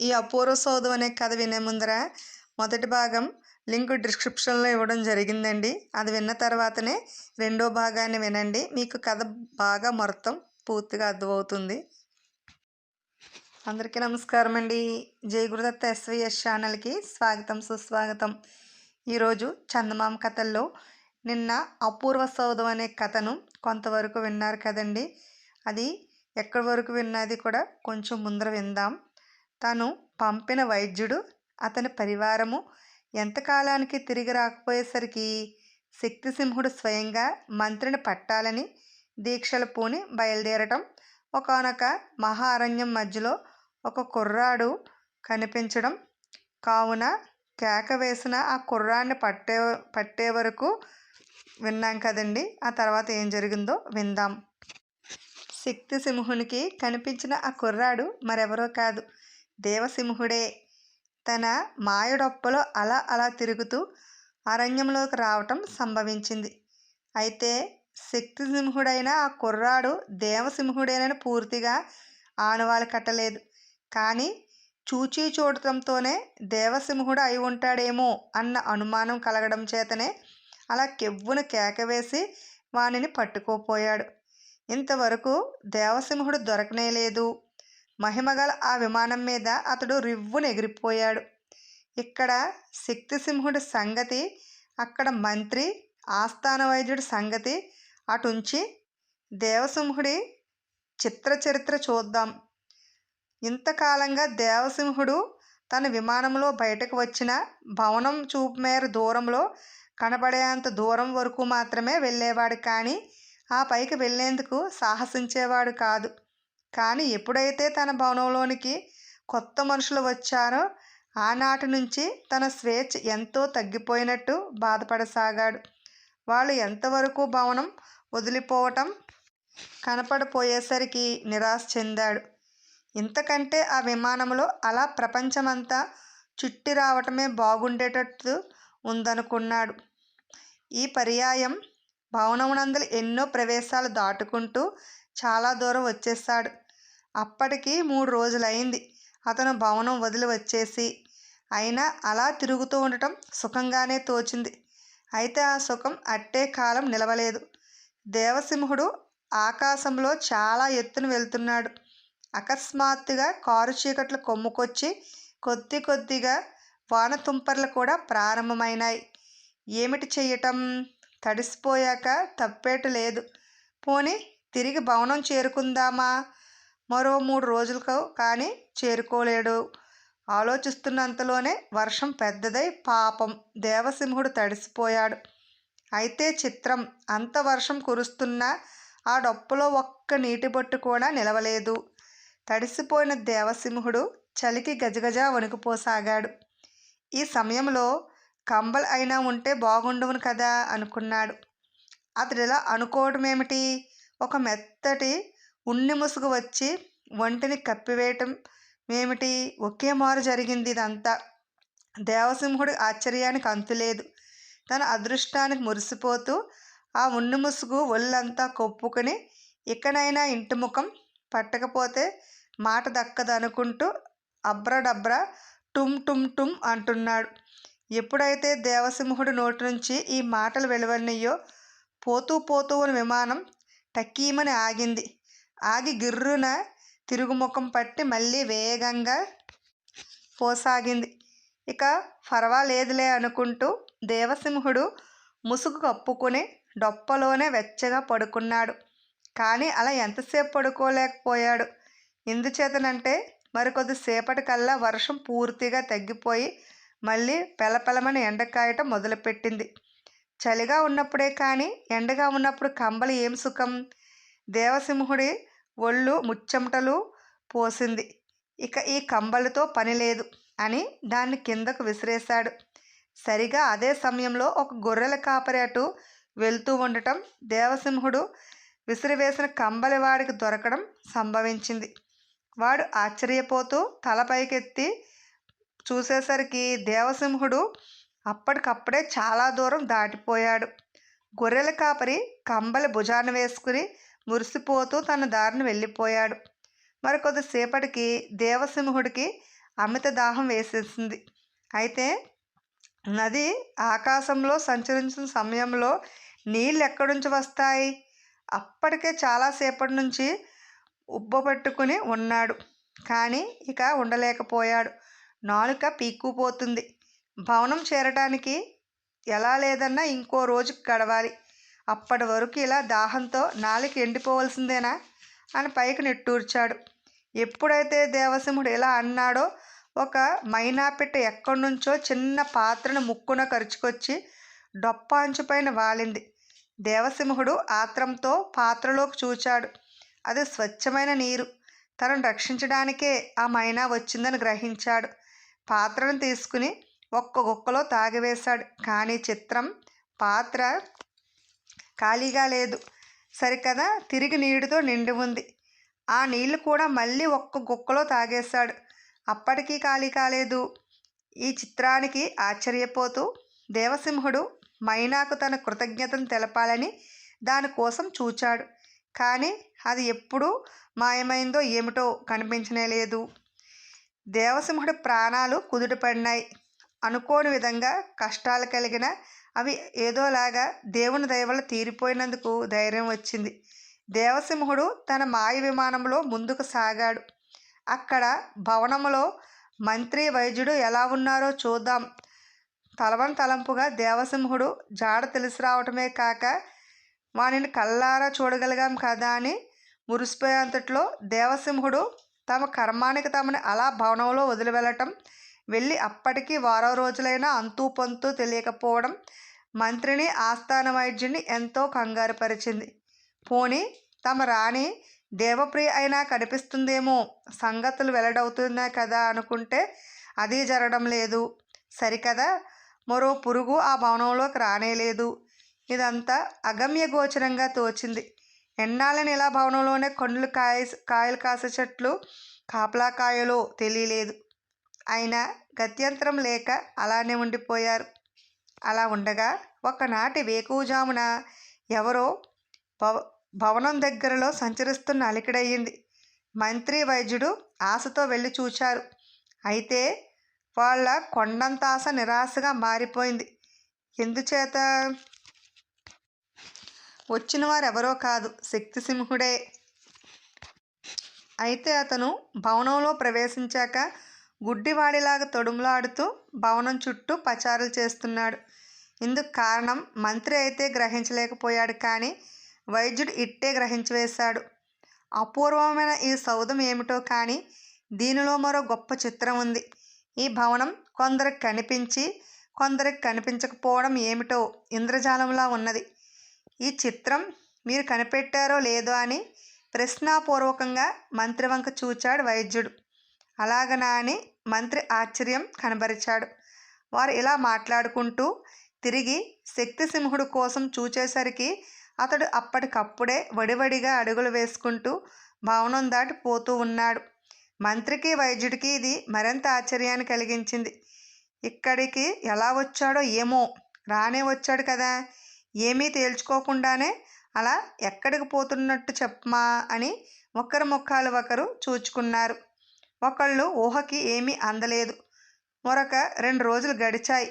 ఈ అపూర్వ సౌధం అనే కథ వినే ముందర మొదటి భాగం లింక్ డిస్క్రిప్షన్లో ఇవ్వడం జరిగిందండి. అది విన్న తర్వాతనే రెండో భాగాన్ని వినండి. మీకు కథ బాగా మొత్తం పూర్తిగా అర్థమవుతుంది. అందరికీ నమస్కారం అండి. జై గురుదత్త ఎస్వీఎస్ ఛానల్కి స్వాగతం సుస్వాగతం. ఈరోజు చందమామ కథల్లో నిన్న అపూర్వ సౌధం అనే కథను కొంతవరకు విన్నారు కదండి. అది ఎక్కడి వరకు విన్నది కూడా కొంచెం ముందర విందాం. తను పంపిన వైద్యుడు అతని పరివారము ఎంతకాలానికి తిరిగి రాకపోయేసరికి శక్తిసింహుడు స్వయంగా మంత్రిని పట్టాలని దీక్షలు పూని బయలుదేరటం ఒకనొక మహారణ్యం మధ్యలో ఒక కుర్రాడు కనిపించడం కావున కేక వేసిన ఆ కుర్రాడిని పట్టే పట్టే వరకు విన్నాం కదండి. ఆ తర్వాత ఏం జరిగిందో విందాం. శక్తి సింహునికి కనిపించిన ఆ కుర్రాడు మరెవరో కాదు. దేవసింహుడే తన మాయడొప్పలో అలా అలా తిరుగుతూ అరణ్యంలోకి రావటం సంభవించింది. అయితే శక్తి సింహుడైన ఆ కుర్రాడు దేవసింహుడేనని పూర్తిగా ఆనవాలు కట్టలేదు. కానీ చూచి చూడటంతోనే దేవసింహుడు అయి ఉంటాడేమో అన్న అనుమానం కలగడం చేతనే అలా కెవ్వున కేకవేసి వానిని పట్టుకోపోయాడు. ఇంతవరకు దేవసింహుడు దొరకనే లేదు మహిమగల ఆ విమానం మీద అతడు రివ్వును ఎగిరిపోయాడు. ఇక్కడ శక్తిసింహుడి సంగతి అక్కడ మంత్రి ఆస్థాన వైద్యుడి సంగతి అటుంచి దేవసింహుడి చిత్ర చరిత్ర చూద్దాం. ఇంతకాలంగా దేవసింహుడు తన విమానంలో బయటకు వచ్చిన భవనం చూపు మేర దూరంలో కనబడేంత దూరం వరకు మాత్రమే వెళ్ళేవాడు కానీ ఆ పైకి వెళ్ళేందుకు సాహసించేవాడు కాదు. కానీ ఎప్పుడైతే తన భవనంలోనికి కొత్త మనుషులు వచ్చారో ఆనాటి నుంచి తన స్వేచ్ఛ ఎంతో తగ్గిపోయినట్టు బాధపడసాగాడు. వాళ్ళు ఎంతవరకు భవనం వదిలిపోవటం కనపడిపోయేసరికి నిరాశ చెందాడు. ఇంతకంటే ఆ విమానంలో అలా ప్రపంచమంతా చుట్టి రావటమే బాగుండేటట్టు ఉందనుకున్నాడు. ఈ పర్యాయం భవనమునందలి ఎన్నో ప్రవేశాలు దాటుకుంటూ చాలా దూరం వచ్చేసాడు అప్పటికి మూడు రోజులైంది. అతను భవనం వదిలి వచ్చేసి అయినా అలా తిరుగుతూ ఉండటం సుఖంగానే తోచింది. అయితే ఆ సుఖం అట్టే కాలం నిలవలేదు. దేవసింహుడు ఆకాశంలో చాలా ఎత్తున వెళ్తున్నాడు. అకస్మాత్తుగా కారు చీకట్లు కొమ్ముకొచ్చి కొద్ది కొద్దిగా వానతుంపర్లు కూడా ప్రారంభమైనాయి. ఏమిటి చెయ్యటం? తడిసిపోయాక తప్పేటు లేదు. పోని తిరిగి భవనం చేరుకుందామా? మరో మూడు రోజులకు కానీ చేరుకోలేడు. ఆలోచిస్తున్నంతలోనే వర్షం పెద్దదై పాపం దేవసింహుడు తడిసిపోయాడు. అయితే చిత్రం అంత వర్షం కురుస్తున్నా ఆ డొప్పలో ఒక్క నీటి బొట్టు కూడా నిలవలేదు. తడిసిపోయిన దేవసింహుడు చలికి గజగజ వణికిపోసాగాడు. ఈ సమయంలో కంబల్ అయినా ఉంటే బాగుండవును కదా అనుకున్నాడు. అతడు ఇలా అనుకోవడం ఏమిటి ఒక మెత్తటి ఉన్ని ముసుగు వచ్చి ఒంటిని కప్పివేయటం ఏమిటి? ఒకే మారు జరిగింది ఇదంతా. దేవసింహుడి ఆశ్చర్యానికి అంతులేదు తన అదృష్టానికి మురిసిపోతూ ఆ ఉన్ని ముసుగు ఒళ్ళంతా కొప్పుకొని ఇకనైనా ఇంటి ముఖం పట్టకపోతే మాట దక్కదు అనుకుంటూ అబ్రడబ్రా టుమ్ టుమ్ టుమ్ అంటున్నాడు. ఎప్పుడైతే దేవసింహుడి నోటి నుంచి ఈ మాటలు వెలువడినయో పోతూ పోతూ ఉన్న విమానం టక్కీమని ఆగింది. ఆగి గిర్రున తిరుగుముఖం పట్టి మళ్ళీ వేగంగా పోసాగింది. ఇక పర్వాలేదులే అనుకుంటూ దేవసింహుడు ముసుగు కప్పుకొని డొప్పలోనే వెచ్చగా పడుకున్నాడు. కానీ అలా ఎంతసేపు పడుకోలేకపోయాడు. ఎందుచేతనంటే మరికొద్దిసేపటికల్లా వర్షం పూర్తిగా తగ్గిపోయి మళ్ళీ పెలపెలమని ఎండకాయటం మొదలుపెట్టింది. చలిగా ఉన్నప్పుడే కానీ ఎండగా ఉన్నప్పుడు కంబలి ఏం సుఖం? దేవసింహుడి ఒళ్ళు ముచ్చెమటలు పోసింది. ఇక ఈ కంబలితో పని లేదు అని దాన్ని కిందకు విసిరేశాడు. సరిగా అదే సమయంలో ఒక గొర్రెల కాపరి అటు వెళ్తూ ఉండటం దేవసింహుడు విసిరివేసిన కంబలి వాడికి దొరకడం సంభవించింది. వాడు ఆశ్చర్యపోతూ తలపైకెత్తి చూసేసరికి దేవసింహుడు అప్పటికప్పుడే చాలా దూరం దాటిపోయాడు. గొర్రెల కాపరి కంబలి భుజాన వేసుకుని మురిసిపోతూ తన దారిని వెళ్ళిపోయాడు. మరి కొద్దిసేపటికి దేవసింహుడికి అమిత దాహం వేసేసింది. అయితే నది ఆకాశంలో సంచరించిన సమయంలో నీళ్ళు ఎక్కడి నుంచి వస్తాయి? అప్పటికే చాలాసేపటి నుంచి ఉబ్బపెట్టుకుని ఉన్నాడు. కానీ ఇక ఉండలేకపోయాడు. నాలుక పీక్కుపోతుంది. భవనం చేరటానికి ఎలా లేదన్నా ఇంకో రోజు గడవాలి. అప్పటి వరకు ఇలా దాహంతో నాలికి ఎండిపోవలసిందేనా? అని పైకి నిట్టూర్చాడు. ఎప్పుడైతే దేవసింహుడు ఇలా అన్నాడో ఒక మైనా పిట్ట ఎక్కడి నుంచో చిన్న పాత్రను ముక్కున కరుచుకొచ్చి డొప్ప వాలింది. దేవసింహుడు ఆత్రంతో పాత్రలోకి చూచాడు. అది స్వచ్ఛమైన నీరు. తనను రక్షించడానికే ఆ మైనా వచ్చిందని గ్రహించాడు. పాత్రను తీసుకుని ఒక్క గుక్కలో తాగివేశాడు. కానీ చిత్రం పాత్ర ఖాళీగా లేదు. సరికదా తిరిగి నీటితో నిండి ఉంది. ఆ నీళ్ళు కూడా మళ్ళీ ఒక్క గుక్కలో తాగేశాడు. అప్పటికీ ఖాళీ కాలేదు. ఈ చిత్రానికి ఆశ్చర్యపోతూ దేవసింహుడు మైనాకు తన కృతజ్ఞతను తెలపాలని దానికోసం చూచాడు. కానీ అది ఎప్పుడు మాయమైందో ఏమిటో కనిపించనే లేదు. దేవసింహుడి ప్రాణాలు కుదుటపడినాయి అనుకోని విధంగా కష్టాలు కలిగిన అవి ఏదోలాగా దేవుని దయవల్ల తీరిపోయినందుకు ధైర్యం వచ్చింది. దేవసింహుడు తన మాయ విమానంలో ముందుకు సాగాడు. అక్కడ భవనంలో మంత్రి వైద్యుడు ఎలా ఉన్నారో చూద్దాం. తలవని తలంపుగా దేవసింహుడు జాడ తెలిసి రావటమే కాక వానిని కల్లారా చూడగలిగాం కదా అని మురిసిపోయేంతట్లో దేవసింహుడు తమ కర్మానికి తమని అలా భవనంలో వదిలి వెళ్ళటం వెళ్ళి అప్పటికి వారం రోజులైనా అంతు పొంతు తెలియకపోవడం మంత్రిని ఆస్థాన వైద్యుని ఎంతో కంగారుపరిచింది. పోని తమ రాణి దేవప్రియ అయినా కనిపిస్తుందేమో? సంగతులు వెల్లడవుతున్నాయి కదా అనుకుంటే అది జరగడం లేదు. సరికదా? మరో పురుగు ఆ భవనంలోకి రానేలేదు ఇదంతా అగమ్య గోచరంగా తోచింది. ఎన్నాళ్ళని ఇలా భవనంలోనే కొండలు కాయ కాయలు కాసే చెట్లు కాపలా కాయలో తెలియలేదు. అయినా గత్యంతరం లేక అలానే ఉండిపోయారు. అలా ఉండగా ఒకనాటి వేకువజామున ఎవరో భవ భవనం దగ్గరలో సంచరిస్తున్న అలికిడయ్యింది. మంత్రి వైద్యుడు ఆశతో వెళ్ళి చూచారు. అయితే వాళ్ళ కొండంత ఆశ నిరాశగా మారిపోయింది. ఎందుచేత? వచ్చిన వారు ఎవరో కాదు శక్తిసింహుడే అయితే అతను భవనంలో ప్రవేశించాక గుడ్డివాడిలాగా తొడుములాడుతూ భవనం చుట్టూ పచారులు చేస్తున్నాడు. ఇందుకు కారణం మంత్రి అయితే గ్రహించలేకపోయాడు కానీ వైద్యుడు ఇట్టే గ్రహించివేశాడు అపూర్వమైన ఈ సౌధం ఏమిటో కానీ దీనిలో మరో గొప్ప చిత్రం ఉంది. ఈ భవనం కొందరికి కనిపించి కొందరికి కనిపించకపోవడం ఏమిటో ఇంద్రజాలంలా ఉన్నది. ఈ చిత్రం మీరు కనిపెట్టారో లేదో అని ప్రశ్నాపూర్వకంగా మంత్రివంక చూచాడు వైద్యుడు. అలాగనా అని మంత్రి ఆశ్చర్యం కనబరిచాడు. వారు ఇలా మాట్లాడుకుంటూ తిరిగి శక్తిసింహుడు కోసం చూచేసరికి అతడు అప్పటికప్పుడే వడివడిగా అడుగులు వేసుకుంటూ భవనం దాటి పోతూ ఉన్నాడు. మంత్రికి వైద్యుడికి ఇది మరింత ఆశ్చర్యాన్ని కలిగించింది. ఇక్కడికి ఎలా వచ్చాడో ఏమో రానే వచ్చాడు కదా ఏమీ తేల్చుకోకుండానే అలా ఎక్కడికి పోతున్నట్టు చెప్పమా అని ఒకరి ముఖాలు ఒకరు చూచుకున్నారు. ఒకళ్ళు ఊహకి ఏమీ అందలేదు. మరొక రెండు రోజులు గడిచాయి.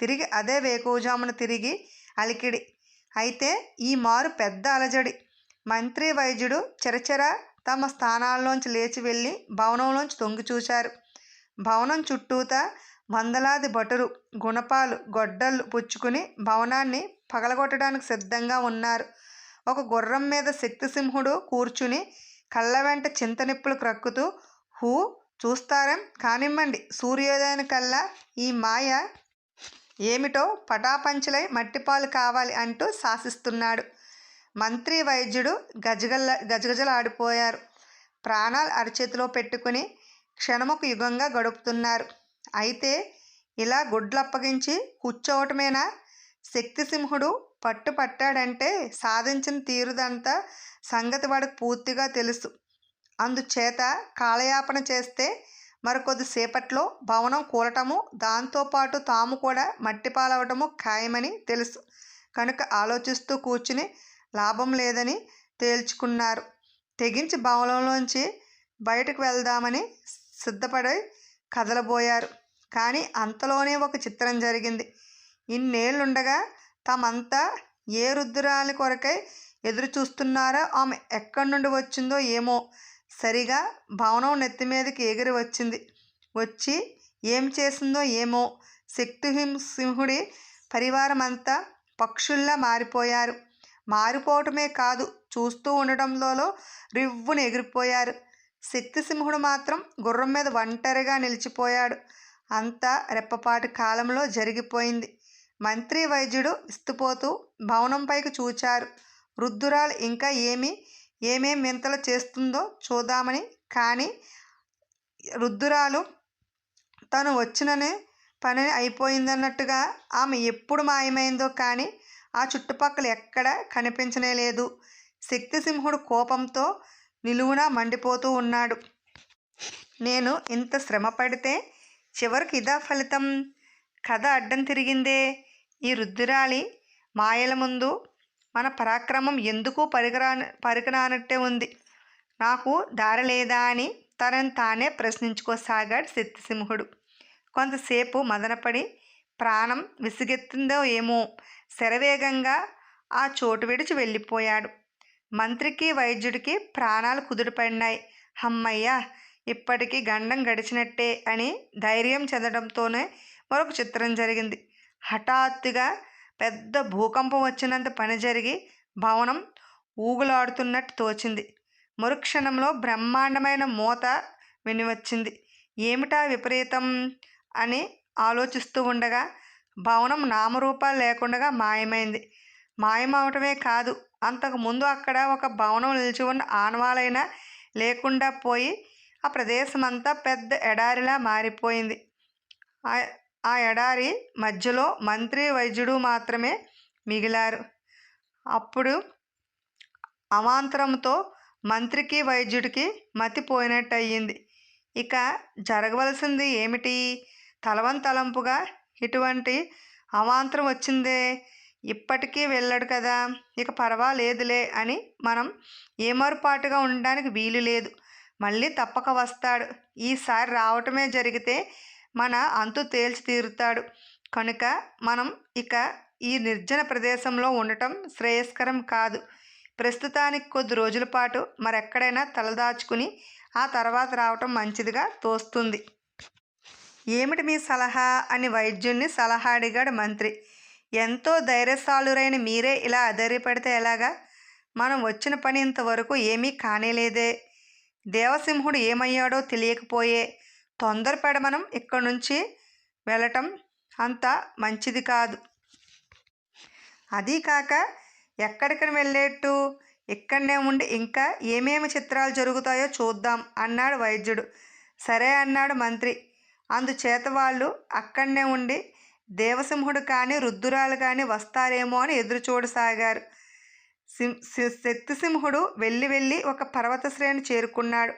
తిరిగి అదే వేకువజామున తిరిగి అలికిడి. అయితే ఈ మారు పెద్ద అలజడి. మంత్రి వైద్యుడు చెరచెర తమ స్థానాల్లోంచి లేచి వెళ్ళి భవనంలోంచి తొంగి చూశారు. భవనం చుట్టూతా వందలాది భటులు గుణపాలు గొడ్డళ్ళు పుచ్చుకుని భవనాన్ని పగలగొట్టడానికి సిద్ధంగా ఉన్నారు. ఒక గుర్రం మీద శక్తిసింహుడు కూర్చుని కళ్ళ వెంట చింతనిప్పులు క్రక్కుతూ హూ చూస్తారేం. కానివ్వండి సూర్యోదయానికల్లా ఈ మాయ ఏమిటో పటాపంచలై మట్టిపాలు కావాలి అంటూ శాసిస్తున్నాడు. మంత్రి వైద్యుడు గజగల్ల గజగజలాడిపోయారు. ప్రాణాలు అరచేతిలో పెట్టుకుని క్షణముకు యుగంగా గడుపుతున్నారు. అయితే ఇలా గుడ్లు అప్పగించి కూర్చోవటమేనా? శక్తిసింహుడు పట్టు పట్టాడంటే సాధించిన తీరుదంతా సంగతి వాడికి పూర్తిగా తెలుసు. అందుచేత కాలయాపన చేస్తే మరికొద్దిసేపట్లో భవనం కూలటము దాంతోపాటు తాము కూడా మట్టిపాలవటము ఖాయమని తెలుసు. కనుక ఆలోచిస్తూ కూర్చుని లాభం లేదని తేల్చుకున్నారు. తెగించి భవనంలోంచి బయటకు వెళ్దామని సిద్ధపడి కదలబోయారు. కానీ అంతలోనే ఒక చిత్రం జరిగింది. ఇన్నేళ్ళుండగా తమంతా ఏ రుద్రాలి కొరకై ఎదురు చూస్తున్నారో ఆమె ఎక్కడి నుండి వచ్చిందో ఏమో సరిగా భవనం నెత్తి మీదకి ఎగిరి వచ్చింది. వచ్చి ఏం చేసిందో ఏమో. శక్తి సింహుడి పరివారం అంతా పక్షుల్లా మారిపోయారు. మారిపోవటమే కాదు చూస్తూ ఉండటంలో రివ్వును ఎగిరిపోయారు. శక్తిసింహుడు మాత్రం గుర్రం మీద ఒంటరిగా నిలిచిపోయాడు. అంతా రెప్పపాటి కాలంలో జరిగిపోయింది. మంత్రి వైద్యుడు ఇస్తుపోతూ భవనం పైకి చూచారు. వృద్ధురాలు ఇంకా ఏమి ఏమేం వింతలు చేస్తుందో చూద్దామని. కానీ రుద్దురాలు తను వచ్చిననే పని అయిపోయిందన్నట్టుగా ఆమె ఎప్పుడు మాయమైందో కానీ ఆ చుట్టుపక్కల ఎక్కడ కనిపించనే లేదు. శక్తిసింహుడు కోపంతో నిలువున మండిపోతూ ఉన్నాడు. నేను ఇంత శ్రమ పడితే చివరికి ఇదా ఫలితం? కథ అడ్డం తిరిగిందే. ఈ రుద్దురాలి మాయల ముందు మన పరాక్రమం ఎందుకు పరిగరా పరిగణానట్టే ఉంది? నాకు దారి లేదా అని తనను తానే ప్రశ్నించుకోసాగాడు శక్తిసింహుడు కొంతసేపు మదనపడి ప్రాణం విసిగెత్తిందో ఏమో శరవేగంగా ఆ చోటు విడిచి వెళ్ళిపోయాడు. మంత్రికి వైద్యుడికి ప్రాణాలు కుదురుపడినాయి హమ్మయ్య ఇప్పటికీ గండం గడిచినట్టే అని ధైర్యం చెందడంతోనే మరొక చిత్రం జరిగింది. హఠాత్తుగా పెద్ద భూకంపం వచ్చినంత పని జరిగి భవనం ఊగులాడుతున్నట్టు తోచింది. మరుక్షణంలో బ్రహ్మాండమైన మూత వినివచ్చింది. ఏమిటా విపరీతం అని ఆలోచిస్తూ ఉండగా భవనం నామరూపాలు లేకుండా మాయమైంది. మాయమవటమే కాదు అంతకుముందు అక్కడ ఒక భవనం నిలిచి ఉన్న ఆనవాలైనా లేకుండా పోయి ఆ ప్రదేశం అంతా పెద్ద ఎడారిలా మారిపోయింది. ఆ ఎడారి మధ్యలో మంత్రి వైద్యుడు మాత్రమే మిగిలారు. అప్పుడు అవాంతరంతో మంత్రికి వైద్యుడికి మతిపోయినట్టు అయ్యింది ఇక జరగవలసింది ఏమిటి? తలవంతలంపుగా ఇటువంటి అవాంతరం వచ్చిందే? ఇప్పటికీ వెళ్ళాడు కదా? ఇక పర్వాలేదులే అని మనం ఏమరుపాటుగా ఉండడానికి వీలు లేదు మళ్ళీ తప్పక వస్తాడు. ఈసారి రావటమే జరిగితే మన అంతు తేల్చి తీరుతాడు కనుక మనం ఇక ఈ నిర్జన ప్రదేశంలో ఉండటం శ్రేయస్కరం కాదు. ప్రస్తుతానికి కొద్ది రోజుల పాటు మరెక్కడైనా తలదాచుకుని ఆ తర్వాత రావటం మంచిదిగా తోస్తుంది. ఏమిటి మీ సలహా? అని వైద్యుణ్ణి సలహా అడిగాడు మంత్రి. ఎంతో ధైర్యశాలురైన మీరే ఇలా అధైర్యపడితే ఎలాగా? మనం వచ్చిన పని ఇంతవరకు ఏమీ కానేలేదే. దేవసింహుడు ఏమయ్యాడో తెలియకపోయే తొందరపడ మనం ఇక్కడి నుంచి వెళ్ళటం అంత మంచిది కాదు. అదీ కాక ఎక్కడికని వెళ్ళేట్టు ఇక్కడనే ఉండి ఇంకా ఏమేమి చిత్రాలు జరుగుతాయో చూద్దాం అన్నాడు వైద్యుడు. సరే అన్నాడు మంత్రి. అందుచేత వాళ్ళు అక్కడనే ఉండి దేవసింహుడు కానీ రుద్దురాలు కానీ వస్తారేమో అని ఎదురు చూడసాగారు శక్తిసింహుడు వెళ్ళి వెళ్ళి ఒక పర్వత శ్రేణి చేరుకున్నాడు.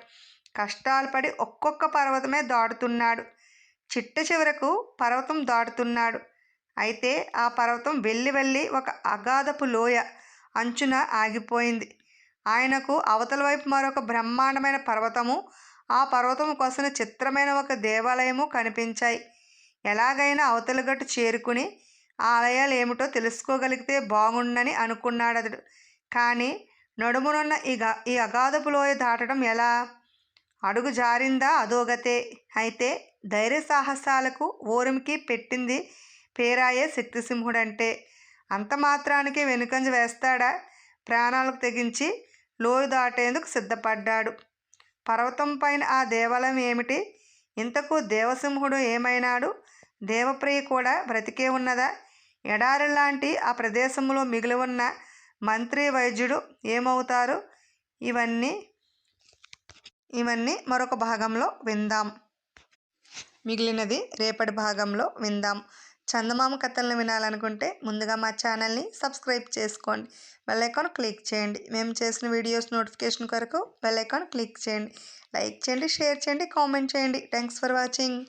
కష్టాలు పడి ఒక్కొక్క పర్వతమే దాటుతున్నాడు. చిట్ట చివరకు పర్వతం దాటుతున్నాడు. అయితే ఆ పర్వతం వెళ్ళి వెళ్ళి ఒక అగాధపు లోయ అంచున ఆగిపోయింది. ఆయనకు అవతల వైపు మరొక బ్రహ్మాండమైన పర్వతము ఆ పర్వతం కోసం చిత్రమైన ఒక దేవాలయము కనిపించాయి. ఎలాగైనా అవతల గట్టు చేరుకుని ఆలయాలు ఏమిటో తెలుసుకోగలిగితే బాగుండని అనుకున్నాడు అతడు కానీ నడుమునున్న ఈ ఈ అగాధపు లోయ దాటడం ఎలా? అడుగు జారిందా అదోగతే అయితే ధైర్య సాహసాలకు ఓరుమికి పెట్టింది పేరాయే శక్తిసింహుడంటే. అంత మాత్రానికి వెనుకంజ వేస్తాడా? ప్రాణాలకు తెగించి లోయు దాటేందుకు సిద్ధపడ్డాడు. పర్వతం పైన ఆ దేవాలయం ఏమిటి? ఇంతకు దేవసింహుడు ఏమైనాడు? దేవప్రియ కూడా బ్రతికే ఉన్నదా? ఎడారి లాంటి ఆ ప్రదేశంలో మిగిలి ఉన్న మంత్రి వైద్యుడు ఏమవుతారు? ఇవన్నీ ఇవన్నీ మరొక భాగంలో విందాం. మిగిలినది రేపటి భాగంలో విందాం. చందమామ కథలను వినాలనుకుంటే ముందుగా మా ఛానల్ని సబ్స్క్రైబ్ చేసుకోండి. బెల్ ఐకాన్ క్లిక్ చేయండి. మేము చేసిన వీడియోస్ నోటిఫికేషన్ కొరకు బెల్ ఐకాన్ క్లిక్ చేయండి. లైక్ చేయండి షేర్ చేయండి కామెంట్ చేయండి. Thanks for watching.